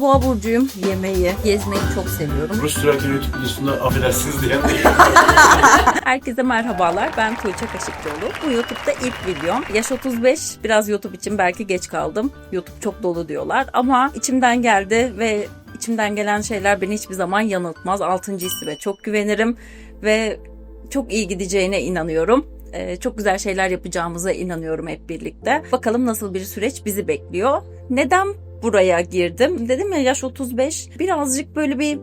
Boğa burcuyum. Yemeği, gezmeyi çok seviyorum. Rus Türk YouTube videosunda affedersiniz diye. Herkese merhabalar. Ben Tuğçe Kaşıkçıoğlu. Bu YouTube'da ilk videom. Yaş 35. Biraz YouTube için belki geç kaldım. YouTube çok dolu diyorlar. Ama içimden geldi ve içimden gelen şeyler beni hiçbir zaman yanıltmaz. Altıncı hissime çok güvenirim ve çok iyi gideceğine inanıyorum. Ee, çok güzel şeyler yapacağımıza inanıyorum hep birlikte. Bakalım nasıl bir süreç bizi bekliyor. Neden buraya girdim? Dedim ya yaş 35. Birazcık böyle bir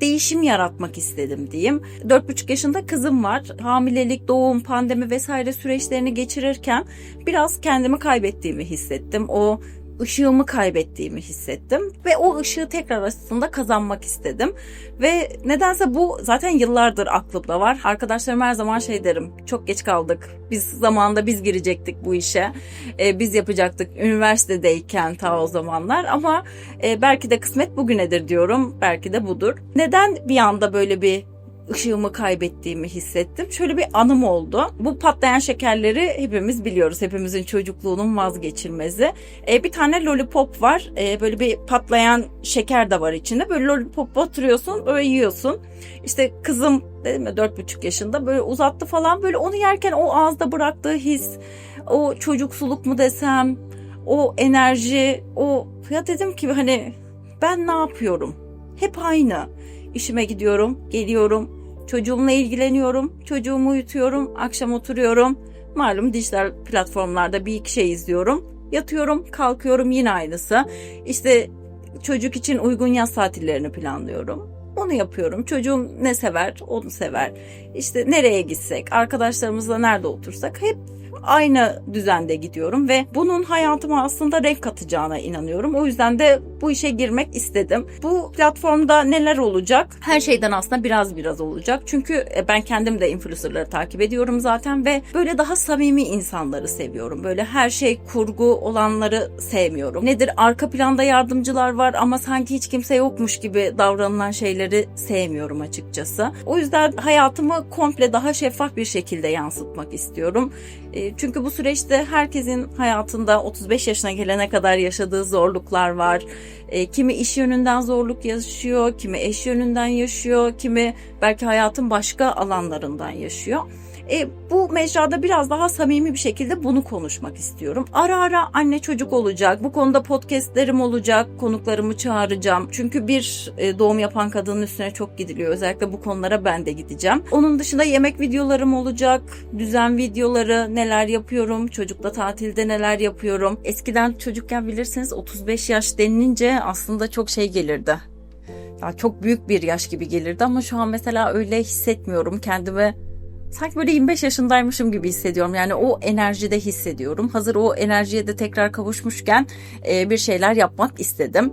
değişim yaratmak istedim diyeyim. 4,5 yaşında kızım var. Hamilelik, doğum, pandemi vesaire süreçlerini geçirirken biraz kendimi kaybettiğimi hissettim. O ışığımı kaybettiğimi hissettim ve o ışığı tekrar aslında kazanmak istedim. Ve nedense bu zaten yıllardır aklımda var. Arkadaşlarım her zaman şey derim. Çok geç kaldık. Biz zamanında biz girecektik bu işe. Ee, biz yapacaktık üniversitedeyken ta o zamanlar ama e, belki de kısmet bugünedir diyorum. Belki de budur. Neden bir anda böyle bir ışığımı kaybettiğimi hissettim. Şöyle bir anım oldu. Bu patlayan şekerleri hepimiz biliyoruz. Hepimizin çocukluğunun vazgeçilmezi. E, bir tane lollipop var. E, böyle bir patlayan şeker de var içinde. Böyle lollipop batırıyorsun, böyle yiyorsun. İşte kızım dedim ya dört buçuk yaşında böyle uzattı falan. Böyle onu yerken o ağızda bıraktığı his, o çocuksuluk mu desem, o enerji, o ya dedim ki hani ben ne yapıyorum? Hep aynı. İşime gidiyorum, geliyorum, çocuğumla ilgileniyorum, çocuğumu uyutuyorum, akşam oturuyorum. Malum dijital platformlarda bir iki şey izliyorum. Yatıyorum, kalkıyorum yine aynısı. İşte çocuk için uygun yaz tatillerini planlıyorum. Onu yapıyorum. Çocuğum ne sever, onu sever. İşte nereye gitsek, arkadaşlarımızla nerede otursak hep aynı düzende gidiyorum ve bunun hayatıma aslında renk katacağına inanıyorum. O yüzden de bu işe girmek istedim. Bu platformda neler olacak? Her şeyden aslında biraz biraz olacak. Çünkü e, ben kendim de influencerları takip ediyorum zaten ve böyle daha samimi insanları seviyorum. Böyle her şey kurgu olanları sevmiyorum. Nedir? Arka planda yardımcılar var ama sanki hiç kimse yokmuş gibi davranılan şeyleri sevmiyorum açıkçası. O yüzden hayatımı komple daha şeffaf bir şekilde yansıtmak istiyorum. E, çünkü bu süreçte herkesin hayatında 35 yaşına gelene kadar yaşadığı zorluklar var. E, kimi iş yönünden zorluk yaşıyor, kimi eş yönünden yaşıyor, kimi belki hayatın başka alanlarından yaşıyor. E, bu mecrada biraz daha samimi bir şekilde bunu konuşmak istiyorum. Ara ara anne çocuk olacak. Bu konuda podcastlerim olacak. Konuklarımı çağıracağım. Çünkü bir e, doğum yapan kadının üstüne çok gidiliyor. Özellikle bu konulara ben de gideceğim. Onun dışında yemek videolarım olacak. Düzen videoları, neler yapıyorum. Çocukla tatilde neler yapıyorum. Eskiden çocukken bilirsiniz 35 yaş denilince aslında çok şey gelirdi. Ya çok büyük bir yaş gibi gelirdi ama şu an mesela öyle hissetmiyorum. Kendimi sanki böyle 25 yaşındaymışım gibi hissediyorum. Yani o enerjide hissediyorum. Hazır o enerjiye de tekrar kavuşmuşken e, bir şeyler yapmak istedim.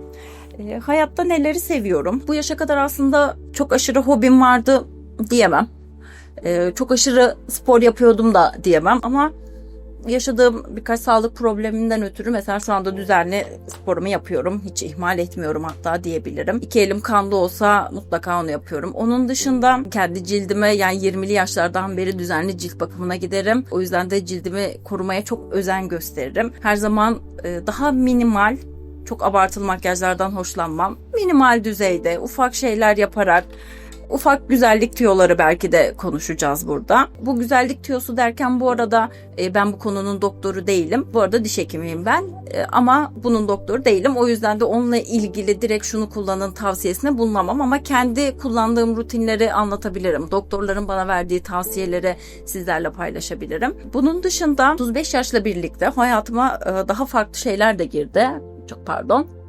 E, hayatta neleri seviyorum? Bu yaşa kadar aslında çok aşırı hobim vardı diyemem. E, çok aşırı spor yapıyordum da diyemem ama yaşadığım birkaç sağlık probleminden ötürü mesela şu anda düzenli sporumu yapıyorum. Hiç ihmal etmiyorum hatta diyebilirim. İki elim kanlı olsa mutlaka onu yapıyorum. Onun dışında kendi cildime yani 20'li yaşlardan beri düzenli cilt bakımına giderim. O yüzden de cildimi korumaya çok özen gösteririm. Her zaman e, daha minimal çok abartılı makyajlardan hoşlanmam. Minimal düzeyde ufak şeyler yaparak ufak güzellik tüyoları belki de konuşacağız burada. Bu güzellik tüyosu derken bu arada e, ben bu konunun doktoru değilim. Bu arada diş hekimiyim ben E, ama bunun doktoru değilim. O yüzden de onunla ilgili direkt şunu kullanın tavsiyesine bulunamam ama kendi kullandığım rutinleri anlatabilirim. Doktorların bana verdiği tavsiyeleri sizlerle paylaşabilirim. Bunun dışında 35 yaşla birlikte hayatıma e, daha farklı şeyler de girdi. Çok pardon.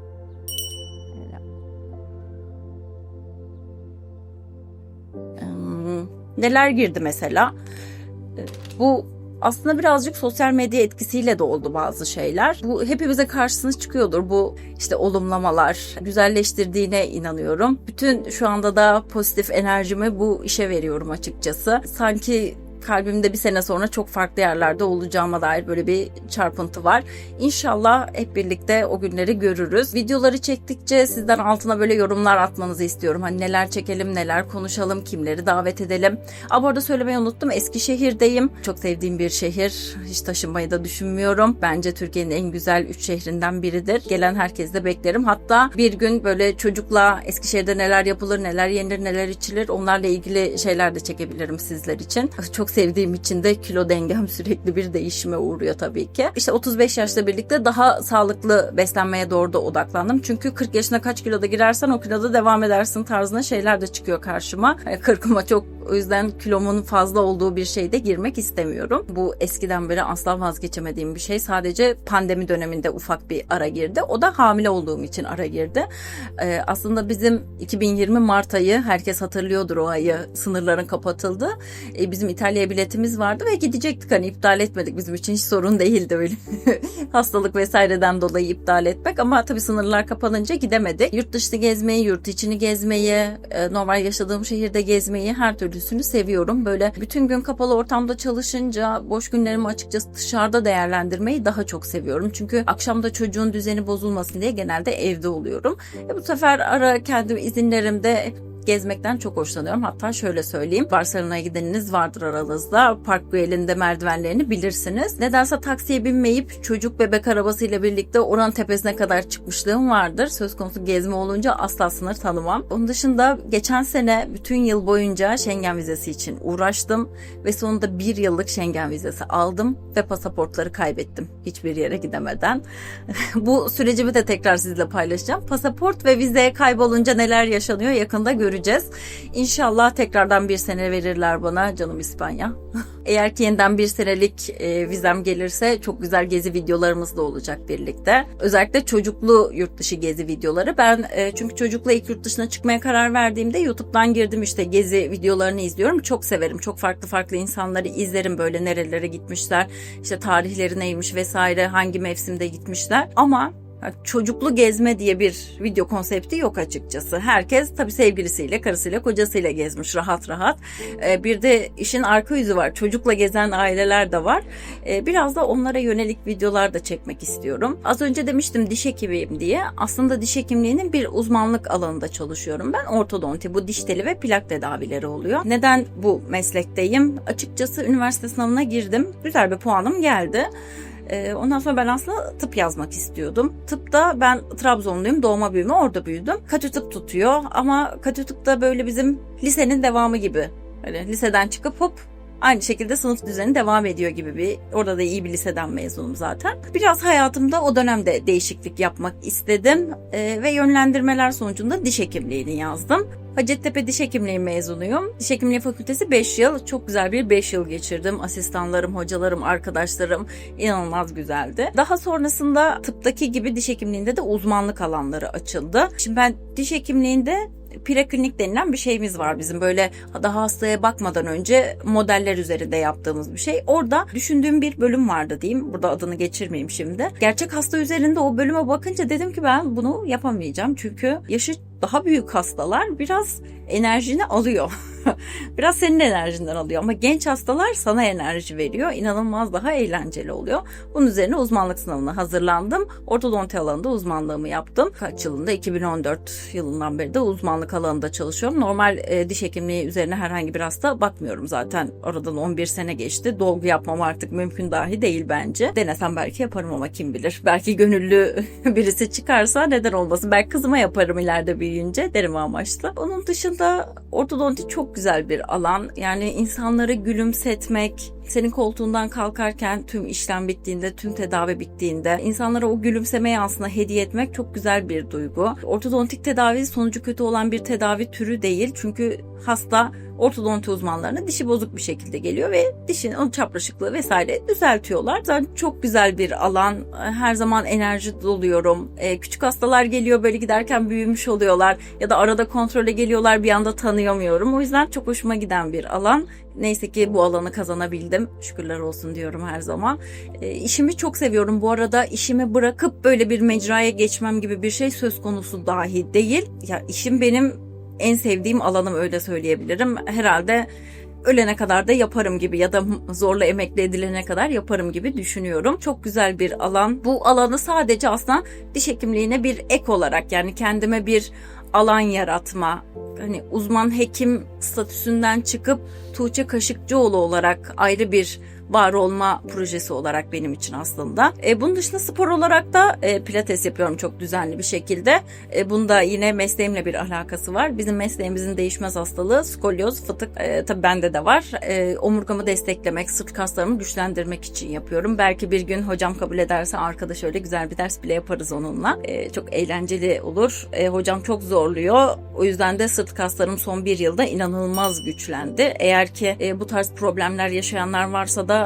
Neler girdi mesela? E, Bu aslında birazcık sosyal medya etkisiyle de oldu bazı şeyler. Bu hepimize karşısına çıkıyordur bu işte olumlamalar. Güzelleştirdiğine inanıyorum. Bütün şu anda da pozitif enerjimi bu işe veriyorum açıkçası. Sanki kalbimde bir sene sonra çok farklı yerlerde olacağıma dair böyle bir çarpıntı var. İnşallah hep birlikte o günleri görürüz. Videoları çektikçe sizden altına böyle yorumlar atmanızı istiyorum. Hani neler çekelim, neler konuşalım, kimleri davet edelim. Aa, bu arada söylemeyi unuttum. Eskişehir'deyim. Çok sevdiğim bir şehir. Hiç taşınmayı da düşünmüyorum. Bence Türkiye'nin en güzel 3 şehrinden biridir. Gelen herkesi de beklerim. Hatta bir gün böyle çocukla Eskişehir'de neler yapılır, neler yenir, neler içilir onlarla ilgili şeyler de çekebilirim sizler için. Çok sevdiğim için de kilo dengem sürekli bir değişime uğruyor tabii ki. İşte 35 yaşla birlikte daha sağlıklı beslenmeye doğru da odaklandım. Çünkü 40 yaşına kaç kiloda girersen o kiloda devam edersin tarzında şeyler de çıkıyor karşıma. Yani 40'ıma çok o yüzden kilomun fazla olduğu bir şeyde girmek istemiyorum. Bu eskiden beri asla vazgeçemediğim bir şey. Sadece pandemi döneminde ufak bir ara girdi. O da hamile olduğum için ara girdi. Ee, aslında bizim 2020 Mart ayı herkes hatırlıyordur o ayı sınırların kapatıldı. Ee, bizim İtalya'ya biletimiz vardı ve gidecektik hani iptal etmedik. Bizim için hiç sorun değildi öyle. Hastalık vesaireden dolayı iptal etmek ama tabii sınırlar kapanınca gidemedik. Yurt dışı gezmeyi, yurt içini gezmeyi, e, normal yaşadığım şehirde gezmeyi her türlüsünü seviyorum. Böyle bütün gün kapalı ortamda çalışınca boş günlerimi açıkçası dışarıda değerlendirmeyi daha çok seviyorum. Çünkü akşamda çocuğun düzeni bozulmasın diye genelde evde oluyorum. E bu sefer ara kendi izinlerimde gezmekten çok hoşlanıyorum. Hatta şöyle söyleyeyim. Barcelona'ya gideniniz vardır aranızda. Park Güell'in merdivenlerini bilirsiniz. Nedense taksiye binmeyip çocuk bebek arabasıyla birlikte oranın tepesine kadar çıkmışlığım vardır. Söz konusu gezme olunca asla sınır tanımam. Onun dışında geçen sene bütün yıl boyunca Schengen vizesi için uğraştım ve sonunda bir yıllık Schengen vizesi aldım ve pasaportları kaybettim hiçbir yere gidemeden. Bu sürecimi de tekrar sizle paylaşacağım. Pasaport ve vize kaybolunca neler yaşanıyor yakında göreceğiz. İnşallah tekrardan bir sene verirler bana canım İspanya. Eğer ki yeniden bir senelik e, vizem gelirse çok güzel gezi videolarımız da olacak birlikte. Özellikle çocuklu yurt dışı gezi videoları. Ben e, çünkü çocukla ilk yurt dışına çıkmaya karar verdiğimde YouTube'dan girdim işte gezi videolarını izliyorum. Çok severim. Çok farklı farklı insanları izlerim böyle nerelere gitmişler. işte tarihleri neymiş vesaire hangi mevsimde gitmişler. Ama çocuklu gezme diye bir video konsepti yok açıkçası. Herkes tabii sevgilisiyle, karısıyla, kocasıyla gezmiş rahat rahat. Ee, bir de işin arka yüzü var. Çocukla gezen aileler de var. Ee, biraz da onlara yönelik videolar da çekmek istiyorum. Az önce demiştim diş hekimiyim diye. Aslında diş hekimliğinin bir uzmanlık alanında çalışıyorum. Ben ortodonti, bu diş teli ve plak tedavileri oluyor. Neden bu meslekteyim? Açıkçası üniversite sınavına girdim. Güzel bir puanım geldi. Ee, Ondan sonra ben aslında tıp yazmak istiyordum. Tıpta ben Trabzonluyum. Doğma büyüme orada büyüdüm. Katü tıp tutuyor ama katü tıp da böyle bizim lisenin devamı gibi. Hani liseden çıkıp hop aynı şekilde sınıf düzeni devam ediyor gibi bir orada da iyi bir liseden mezunum zaten. Biraz hayatımda o dönemde değişiklik yapmak istedim Ee, ve yönlendirmeler sonucunda diş hekimliğini yazdım. Hacettepe Diş Hekimliği mezunuyum. Diş Hekimliği Fakültesi 5 yıl. Çok güzel bir 5 yıl geçirdim. Asistanlarım, hocalarım, arkadaşlarım inanılmaz güzeldi. Daha sonrasında tıptaki gibi diş hekimliğinde de uzmanlık alanları açıldı. Şimdi ben diş hekimliğinde preklinik denilen bir şeyimiz var bizim böyle daha hastaya bakmadan önce modeller üzerinde yaptığımız bir şey. Orada düşündüğüm bir bölüm vardı diyeyim. Burada adını geçirmeyeyim şimdi. Gerçek hasta üzerinde o bölüme bakınca dedim ki ben bunu yapamayacağım. Çünkü yaşı daha büyük hastalar biraz enerjini alıyor. biraz senin enerjinden alıyor ama genç hastalar sana enerji veriyor. İnanılmaz daha eğlenceli oluyor. Bunun üzerine uzmanlık sınavına hazırlandım. Ortodonti alanında uzmanlığımı yaptım. Kaç yılında? 2014 yılından beri de uzmanlık alanında çalışıyorum. Normal e, diş hekimliği üzerine herhangi bir hasta bakmıyorum zaten. Oradan 11 sene geçti. Dolgu yapmam artık mümkün dahi değil bence. Denesem belki yaparım ama kim bilir. Belki gönüllü birisi çıkarsa neden olmasın. Belki kızıma yaparım ileride büyüyünce derim amaçlı. Onun dışında ortodonti çok güzel bir alan. Yani insanları gülümsetmek, senin koltuğundan kalkarken tüm işlem bittiğinde, tüm tedavi bittiğinde insanlara o gülümsemeyi aslında hediye etmek çok güzel bir duygu. Ortodontik tedavi sonucu kötü olan bir tedavi türü değil. Çünkü hasta ortodonti uzmanlarına dişi bozuk bir şekilde geliyor ve dişin o çapraşıklığı vesaire düzeltiyorlar. Zaten çok güzel bir alan. Her zaman enerji doluyorum. Ee, küçük hastalar geliyor böyle giderken büyümüş oluyorlar ya da arada kontrole geliyorlar bir anda tanıyamıyorum. O yüzden çok hoşuma giden bir alan. Neyse ki bu alanı kazanabildim. Şükürler olsun diyorum her zaman. E, işimi çok seviyorum. Bu arada işimi bırakıp böyle bir mecraya geçmem gibi bir şey söz konusu dahi değil. Ya işim benim en sevdiğim alanım öyle söyleyebilirim. Herhalde ölene kadar da yaparım gibi ya da zorla emekli edilene kadar yaparım gibi düşünüyorum. Çok güzel bir alan. Bu alanı sadece aslında diş hekimliğine bir ek olarak yani kendime bir alan yaratma, hani uzman hekim statüsünden çıkıp Tuğçe Kaşıkçıoğlu olarak ayrı bir var olma projesi olarak benim için aslında. E, bunun dışında spor olarak da e, pilates yapıyorum çok düzenli bir şekilde. E, bunda yine mesleğimle bir alakası var. Bizim mesleğimizin değişmez hastalığı skolyoz, fıtık e, tabii bende de var. E, omurgamı desteklemek, sırt kaslarımı güçlendirmek için yapıyorum. Belki bir gün hocam kabul ederse arkada şöyle güzel bir ders bile yaparız onunla. E, çok eğlenceli olur. E, hocam çok zorluyor. O yüzden de sırt kaslarım son bir yılda inanılmaz güçlendi. Eğer ki e, bu tarz problemler yaşayanlar varsa da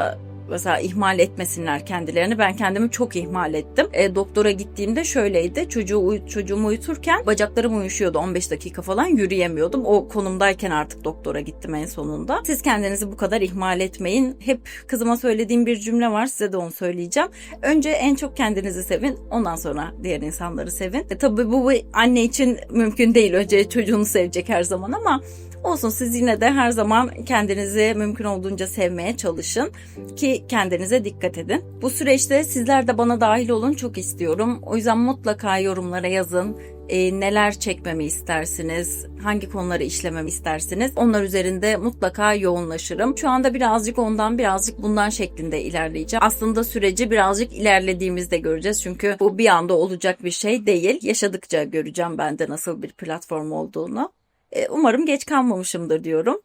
mesela ihmal etmesinler kendilerini. Ben kendimi çok ihmal ettim. E, doktora gittiğimde şöyleydi. Çocuğu uy- çocuğumu uyuturken bacaklarım uyuşuyordu. 15 dakika falan yürüyemiyordum. O konumdayken artık doktora gittim en sonunda. Siz kendinizi bu kadar ihmal etmeyin. Hep kızıma söylediğim bir cümle var. Size de onu söyleyeceğim. Önce en çok kendinizi sevin. Ondan sonra diğer insanları sevin. E, tabii bu, bu anne için mümkün değil. Önce çocuğunu sevecek her zaman ama Olsun siz yine de her zaman kendinizi mümkün olduğunca sevmeye çalışın ki kendinize dikkat edin. Bu süreçte sizler de bana dahil olun çok istiyorum. O yüzden mutlaka yorumlara yazın. E, neler çekmemi istersiniz, hangi konuları işlememi istersiniz. Onlar üzerinde mutlaka yoğunlaşırım. Şu anda birazcık ondan birazcık bundan şeklinde ilerleyeceğim. Aslında süreci birazcık ilerlediğimizde göreceğiz. Çünkü bu bir anda olacak bir şey değil. Yaşadıkça göreceğim ben de nasıl bir platform olduğunu. E, Umarım geç kalmamışımdır diyorum.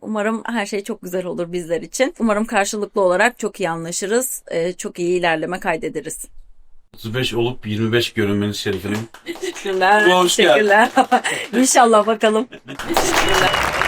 Umarım her şey çok güzel olur bizler için. Umarım karşılıklı olarak çok iyi anlaşırız. e, Çok iyi ilerleme kaydederiz. 35 olup 25 görünmeniz şerefine. Teşekkürler. Hoş. Teşekkürler. İnşallah bakalım. Teşekkürler.